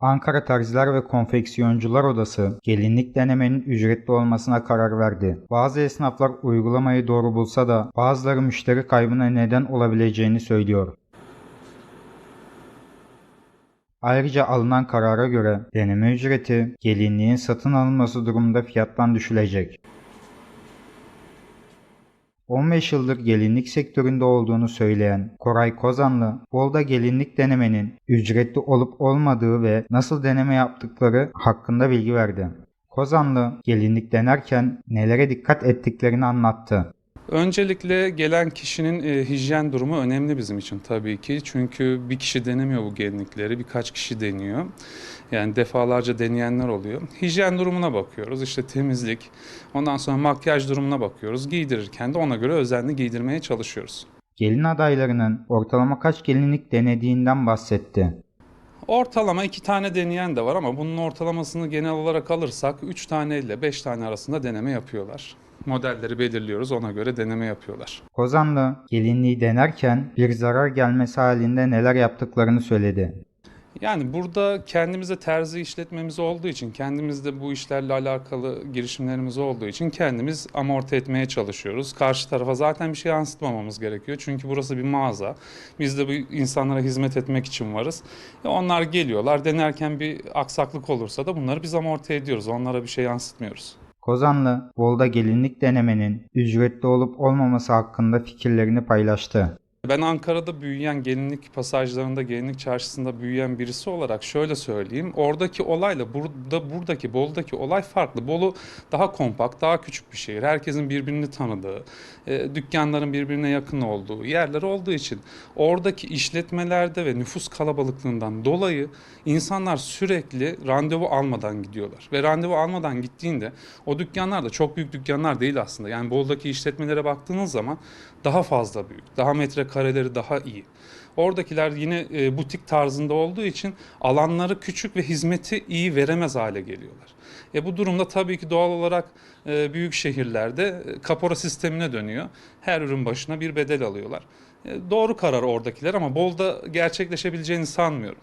Ankara Terziler ve Konfeksiyoncular Odası gelinlik denemenin ücretli olmasına karar verdi. Bazı esnaflar uygulamayı doğru bulsa da bazıları müşteri kaybına neden olabileceğini söylüyor. Ayrıca alınan karara göre deneme ücreti gelinliğin satın alınması durumunda fiyattan düşülecek. 15 yıldır gelinlik sektöründe olduğunu söyleyen Koray Kozanlı, Bolda gelinlik denemenin ücretli olup olmadığı ve nasıl deneme yaptıkları hakkında bilgi verdi. Kozanlı, gelinlik denerken nelere dikkat ettiklerini anlattı. Öncelikle gelen kişinin e, hijyen durumu önemli bizim için tabii ki. Çünkü bir kişi denemiyor bu gelinlikleri, birkaç kişi deniyor. Yani defalarca deneyenler oluyor. Hijyen durumuna bakıyoruz, işte temizlik, ondan sonra makyaj durumuna bakıyoruz. Giydirirken de ona göre özenli giydirmeye çalışıyoruz. Gelin adaylarının ortalama kaç gelinlik denediğinden bahsetti. Ortalama iki tane deneyen de var ama bunun ortalamasını genel olarak alırsak 3 tane ile 5 tane arasında deneme yapıyorlar. Modelleri belirliyoruz, ona göre deneme yapıyorlar. Kozanlı, gelinliği denerken bir zarar gelmesi halinde neler yaptıklarını söyledi. Yani burada kendimize terzi işletmemiz olduğu için, kendimizde bu işlerle alakalı girişimlerimiz olduğu için kendimiz amorti etmeye çalışıyoruz. Karşı tarafa zaten bir şey yansıtmamamız gerekiyor. Çünkü burası bir mağaza. Biz de bu insanlara hizmet etmek için varız. E onlar geliyorlar. Denerken bir aksaklık olursa da bunları biz amorti ediyoruz. Onlara bir şey yansıtmıyoruz. Kozanlı, Bolda gelinlik denemenin ücretli olup olmaması hakkında fikirlerini paylaştı. Ben Ankara'da büyüyen gelinlik pasajlarında, gelinlik çarşısında büyüyen birisi olarak şöyle söyleyeyim. Oradaki olayla burada buradaki Bolu'daki olay farklı. Bolu daha kompakt, daha küçük bir şehir. Herkesin birbirini tanıdığı, e, dükkanların birbirine yakın olduğu yerler olduğu için oradaki işletmelerde ve nüfus kalabalıklığından dolayı insanlar sürekli randevu almadan gidiyorlar. Ve randevu almadan gittiğinde o dükkanlar da çok büyük dükkanlar değil aslında. Yani Bolu'daki işletmelere baktığınız zaman daha fazla büyük, daha metrekareleri daha iyi. Oradakiler yine e, butik tarzında olduğu için alanları küçük ve hizmeti iyi veremez hale geliyorlar. E bu durumda tabii ki doğal olarak e, büyük şehirlerde e, kapora sistemine dönüyor. Her ürün başına bir bedel alıyorlar. E, doğru karar oradakiler ama Bol'da gerçekleşebileceğini sanmıyorum.